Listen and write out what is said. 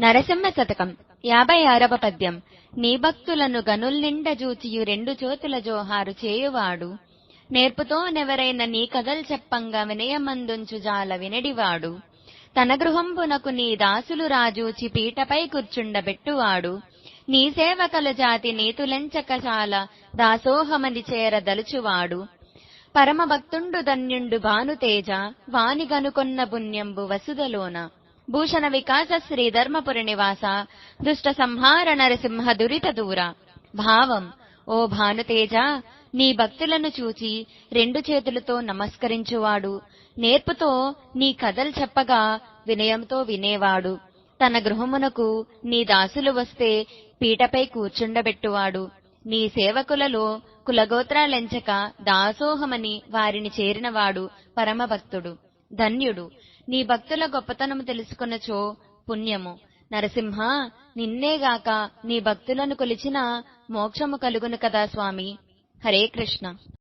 నరసింహ శతకం యాభై ఆరవ పద్యం. నీ భక్తులను గనుల్నిండ జూచియు రెండు చోతుల జోహారు చేయువాడు. నేర్పుతోనెవరైన నీ కథల్ చెప్పంగా వినయమందుంచు జాల వినడివాడు. తన గృహంబునకు నీ దాసులు రాజూచి పీటపై కూర్చుండబెట్టువాడు. నీ సేవకల జాతి నీతులెంచక చాల దాసోహమని చేరదలుచువాడు. పరమభక్తుండు పరమ భక్తుండు ధన్యుండు భానుతేజ వాని గనుకొన్న పుణ్యంబు వసుదలోన భూషణ వికాస శ్రీ ధర్మపురి నివాస దుష్ట సంహార నరసింహ దురిత దూర. భావం ఓ భానుతేజ నీ భక్తులను చూచి రెండు చేతులతో నమస్కరించువాడు. నేర్పుతో నీ కథలు చెప్పగా వినయంతో వినేవాడు. తన గృహమునకు నీ దాసులు వస్తే పీటపై కూర్చుండబెట్టువాడు. నీ సేవకులలో కులగోత్రాలెంచక దాసోహమని వారిని చేరినవాడు పరమభక్తుడు. ధన్యుడు. నీ భక్తుల గొప్పతనము తెలుసుకొనచో పుణ్యము. నరసింహ నిన్నేగాక నీ భక్తులను కొలిచిన మోక్షము కలుగును కదా స్వామి. హరే కృష్ణ.